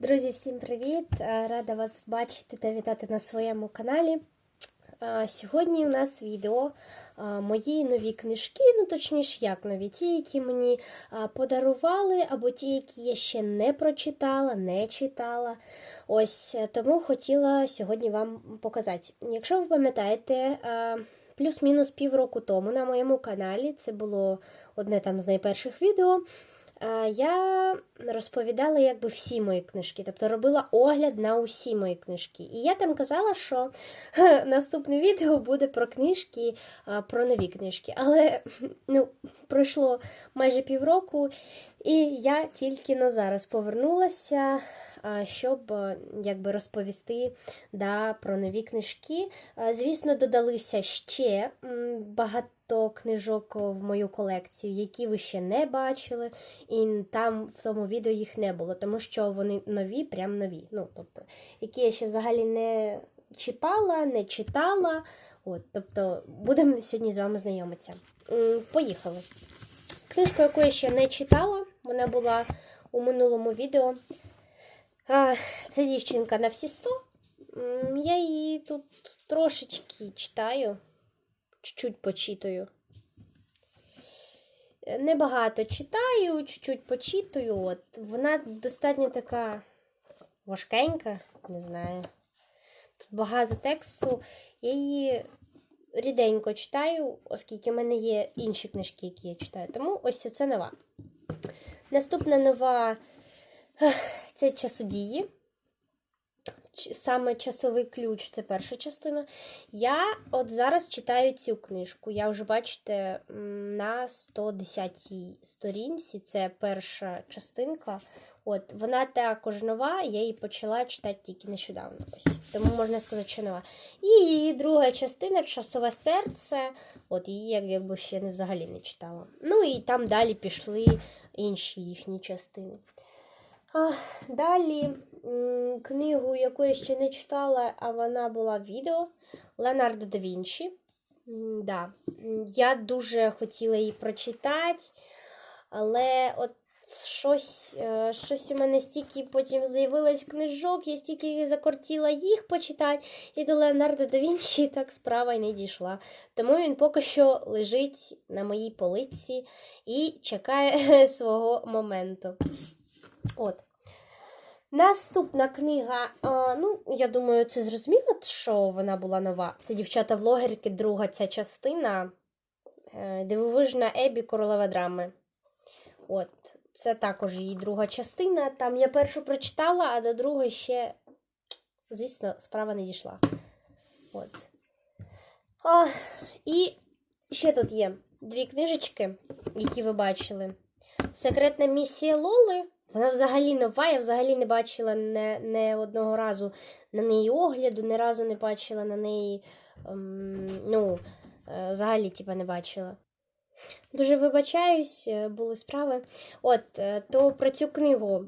Друзі, всім привіт! Е, Рада вас бачити та вітати на своєму каналі. Е, Сьогодні у нас відео е, мої нові книжки, ну точніше, як нові, ті, які мені подарували, або ті, які я ще не прочитала, не читала. Ось тому хотіла сьогодні вам показати. Якщо ви пам'ятаєте, плюс-мінус півроку тому на моєму каналі це було одне там з найперших відео. Е, Я розповідала якби всі мої книжки, тобто робила огляд на усі мої книжки. І я там казала, що наступне відео буде про книжки, е, про нові книжки. Але ну, пройшло майже півроку, і я тільки на зараз повернулася, е, щоб якби розповісти да, про нові книжки. Звісно, додалися ще м, багато книжок в мою колекцію, які ви ще не бачили, і там в тому відео їх не було, тому що вони нові, прям нові. Ну, тобто, які я ще взагалі не чіпала, не читала. От, тобто, будемо сьогодні з вами знайомитися. Поїхали. Книжку, яку я ще не читала, вона була у минулому відео. Це дівчинка на всі 100. Я її тут трошечки читаю, чуть-чуть почитую. Е, Небагато читаю, чуть-чуть почитую. От. Вона достатньо така важкенька, не знаю. Тут багато тексту. Я її ріденько читаю, оскільки в мене є інші книжки, які я читаю. Тому ось це нова. Наступна нова це часодії. Саме часовий ключ це перша частина. Я от зараз читаю цю книжку. Я вже бачите на 110 сторінці. Це перша частинка. От вона також нова, я її почала читати тільки нещодавно. Ось. Тому можна сказати, що нова. І її друга частина часове серце. От її як, якби ще не взагалі не читала. Ну і там далі пішли інші їхні частини. А, далі книгу, яку я ще не читала, а вона була відео Леонардо да Вінчі. Да. Я дуже хотіла її прочитати, але от щось, е, щось у мене стільки потім з'явилось книжок, я стільки закортіла їх почитати, і до Леонардо да Вінчі так справа й не дійшла. Тому він поки що лежить на моїй полиці і чекає свого моменту. От. Наступна книга, а, ну, я думаю, це зрозуміло, що вона була нова. Це дівчата-влогерки, друга ця частина. Е, Дивовижна Ебі королева драми. От, це також її друга частина. Там я першу прочитала, а до другої ще, звісно, справа не дійшла. От. А, і ще тут є дві книжечки, які ви бачили. Секретна місія Лоли. Вона взагалі нова, я взагалі не бачила не, не одного разу на неї огляду, ні разу не бачила на неї. Ем, ну, е, взагалі, типа, не бачила. Дуже вибачаюсь, е, були справи. От, е, то про цю книгу.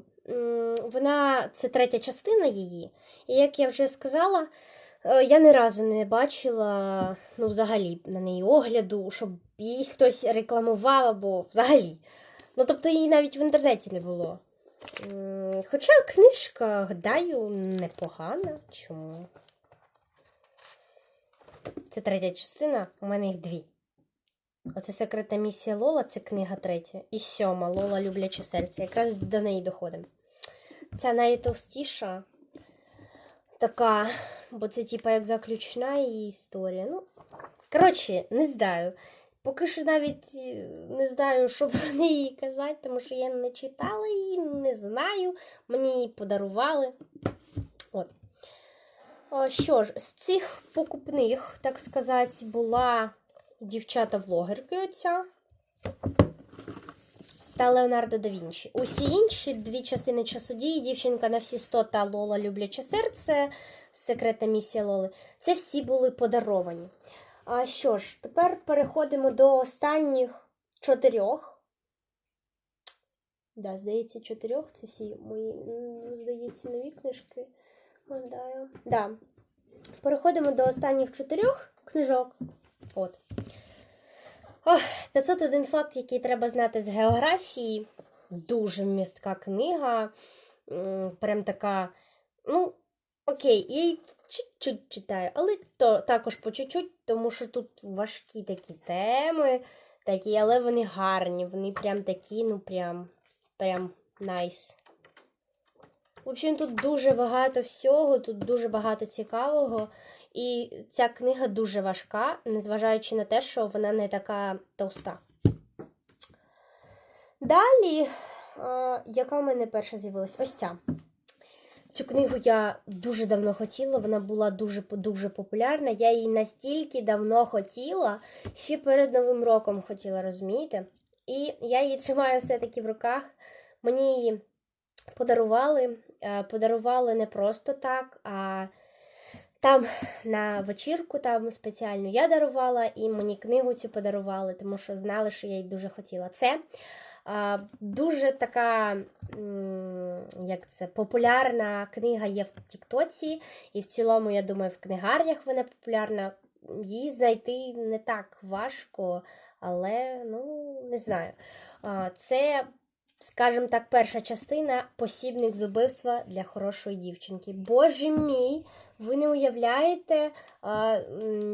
Вона це третя частина її. І як я вже сказала, я ні разу не бачила, ну, взагалі, на неї огляду, щоб її хтось рекламував або взагалі. Ну, тобто її навіть в інтернеті не було. Хоча книжка, гадаю, непогана. Чому? Це третя частина, у мене їх дві. Оце секретна місія Лола, це книга третя. І сьома Лола любляче серце. Якраз до неї доходимо. Ця найтовстіша така, бо це, типа, як заключна її історія. Ну, коротше, не знаю. Поки що навіть е, не знаю, що про неї казати, тому що я не читала її, не знаю. Мені її подарували. От. Що ж, з цих покупних, так сказати, була дівчата-влогерки оця та Леонардо да Вінчі. Усі інші дві частини часодії, дівчинка на всі 100 та Лола любляче серце, секретна місія Лоли. Це всі були подаровані. А що ж, тепер переходимо до останніх чотирьох. Да, здається, чотирьох. Це всі мої, м, здається, нові книжки. Гадаю. Да. Переходимо до останніх чотирьох книжок. От. Ох, 501 факт, який треба знати з географії. Дуже містка книга. прям така, ну, окей, я її чуть-чуть читаю, але то також по чуть-чуть, тому що тут важкі такі теми, такі, але вони гарні, вони прям такі, ну прям, прям найс. В общем, тут дуже багато всього, тут дуже багато цікавого. І ця книга дуже важка, незважаючи на те, що вона не така товста. Далі, е, яка в мене перша з'явилась? Ось ця. Цю книгу я дуже давно хотіла, вона була дуже дуже популярна. Я її настільки давно хотіла, ще перед Новим роком хотіла, розумієте? І я її тримаю все-таки в руках. Мені її подарували. Е, Подарували не просто так, а там на вечірку там спеціально я дарувала, і мені книгу цю подарували, тому що знали, що я її дуже хотіла. Це дуже така, як це, популярна книга є в Тіктоці, і в цілому, я думаю, в книгарнях вона популярна. Її знайти не так важко, але ну, не знаю. Це, скажімо так, перша частина посібник з убивства для хорошої дівчинки. Боже мій! Ви не уявляєте,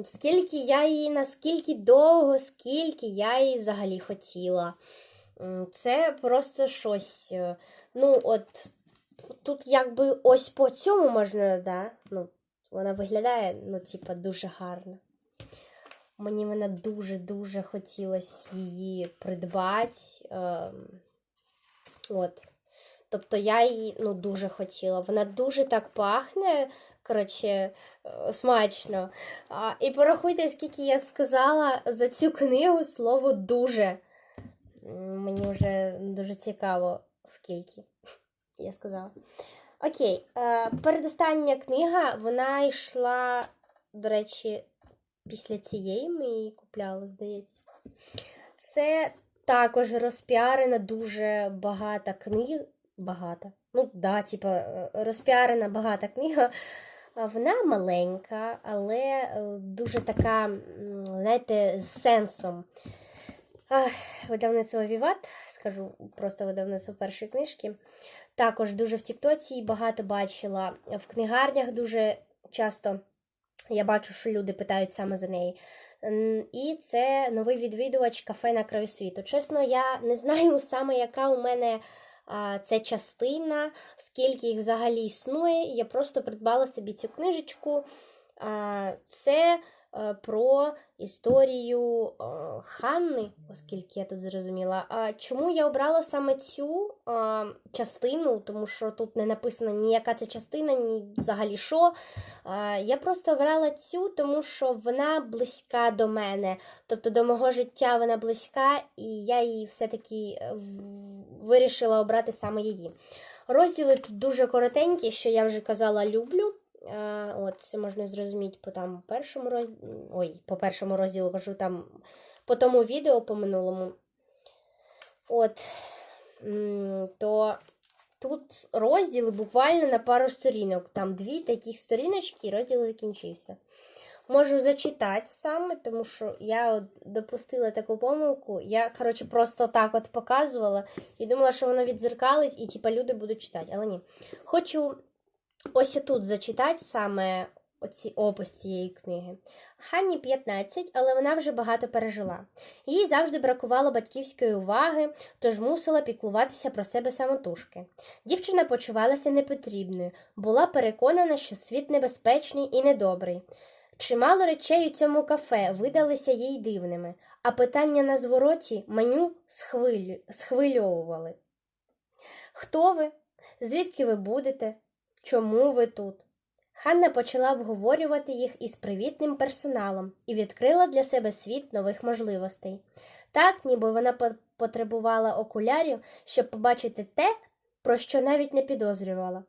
скільки я її, наскільки довго, скільки я її взагалі хотіла. Це просто щось. е, Ну, от тут якби ось по цьому можна, да? Ну, вона виглядає, ну, типа, дуже гарно. Мені вона дуже-дуже хотілося її придбати. Ем, от. Тобто я її ну, дуже хотіла. Вона дуже так пахне, коротше, е, смачно. А, і порахуйте, скільки я сказала за цю книгу слово дуже. Мені вже дуже цікаво, скільки я сказала. Окей, е, передостання книга, вона йшла, до речі, після цієї ми її купляли, здається. Це також розпіарена дуже багата книга. Багата. Ну, да, типа, е, розпіарена багата книга. Вона маленька, але е, дуже така, знаєте, з сенсом. Ах, Видавництво Віват, скажу просто видавництво першої книжки. Також дуже в Тіктоці багато бачила. В книгарнях дуже часто я бачу, що люди питають саме за неї. І це новий відвідувач кафе на краю світу. Чесно, я не знаю саме, яка у мене а, це частина, скільки їх взагалі існує. Я просто придбала собі цю книжечку. А, Це про історію е, Ханни, оскільки я тут зрозуміла. Чому я обрала саме цю е, частину, тому що тут не написано ні яка це частина, ні взагалі що. Е, Я просто обрала цю, тому що вона близька до мене, тобто до мого життя вона близька, і я її все-таки е, вирішила обрати саме її. Розділи тут дуже коротенькі, що я вже казала, люблю. Е, От, це можна зрозуміти по там першому розділу. Ой, по першому розділу кажу там по тому відео по минулому. От, то тут розділи буквально на пару сторінок. Там дві таких сторіночки, і розділ закінчився. Можу зачитати саме, тому що я от допустила таку помилку. Я, коротше, просто так от показувала і думала, що воно відзеркалить, і типа люди будуть читати, але ні. Хочу ось тут зачитати саме оці опис цієї книги. Ханні 15, але вона вже багато пережила. Їй завжди бракувало батьківської уваги, тож мусила піклуватися про себе самотужки. Дівчина почувалася непотрібною, була переконана, що світ небезпечний і недобрий. Чимало речей у цьому кафе видалися їй дивними, а питання на звороті меню схвилю... схвильовували. Хто ви? Звідки ви будете? Чому ви тут? Ханна почала обговорювати їх із привітним персоналом і відкрила для себе світ нових можливостей. Так, ніби вона потребувала окулярів, щоб побачити те, про що навіть не підозрювала.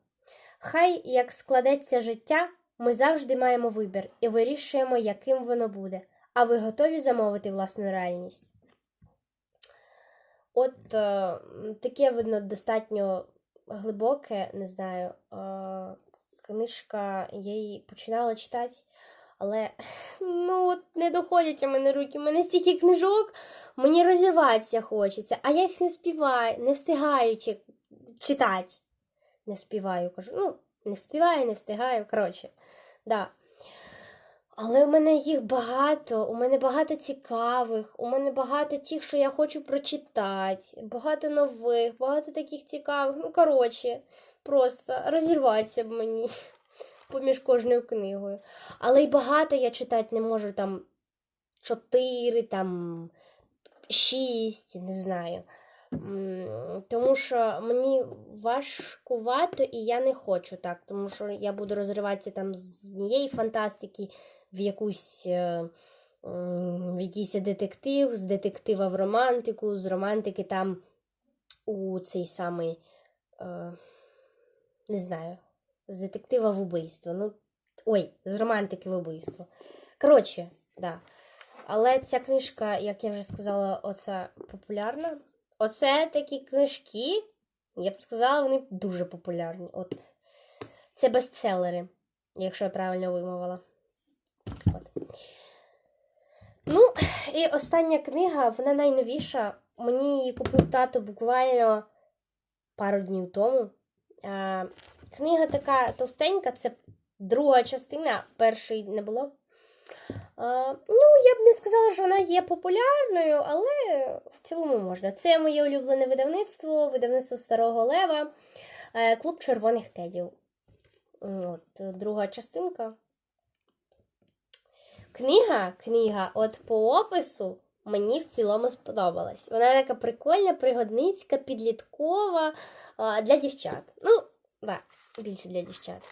Хай як складеться життя, ми завжди маємо вибір і вирішуємо, яким воно буде. А ви готові замовити власну реальність? От е, таке, видно, достатньо глибоке, не знаю. Е, книжка, я її починала читати, але ну, от не доходять у мене руки. У мене стільки книжок, мені розірватися хочеться, а я їх не співаю, не встигаю читати. Не вспіваю, кажу. Ну, не вспіваю, не встигаю. Коротше, да. Але у мене їх багато, у мене багато цікавих, у мене багато тих, що я хочу прочитати, багато нових, багато таких цікавих. Ну, коротше, просто розірватися б мені поміж кожною книгою. Але й багато я читати не можу там чотири, там шість, не знаю. Тому що мені важкувато і я не хочу так, тому що я буду розриватися там з однієї фантастики в якусь е, в якийсь детектив, з детектива в романтику, з романтики там у цей самий, е, не знаю, з детектива в убийство. Ну, ой, з романтики в убийство. Коротше, да. Але ця книжка, як я вже сказала, оця популярна. Оце такі книжки, я б сказала, вони дуже популярні. От. Це бестселери, якщо я правильно вимовила. От. Ну, і остання книга, вона найновіша. Мені її купив тато буквально пару днів тому. А, книга така товстенька, це друга частина, першої не було. Ну, я б не сказала, що вона є популярною, але в цілому можна. Це моє улюблене видавництво, видавництво Старого Лева, е, Клуб червоних тедів. От, друга частинка. Книга, книга, от по опису мені в цілому сподобалась. Вона така прикольна, пригодницька, підліткова для дівчат. Ну, да, більше для дівчат.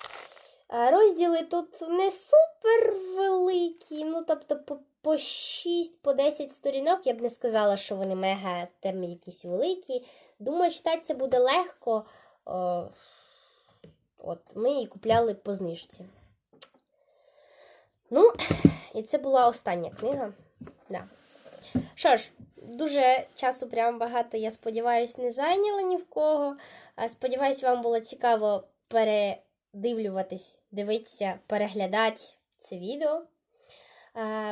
Розділи тут не супер великі, ну тобто по, по 6, по 10 сторінок. Я б не сказала, що вони мега там якісь великі. Думаю, читати це буде легко. О, от, ми її купляли по знижці. Ну, і це була остання книга. Да. Що ж, дуже часу прям багато, я сподіваюся, не зайняла ні в кого. Сподіваюсь, вам було цікаво передивлюватись, дивитися, переглядати це відео.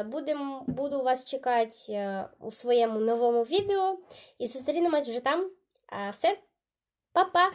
Будем, буду вас чекати е, у своєму новому відео і зустрінемось вже там. Все, па-па!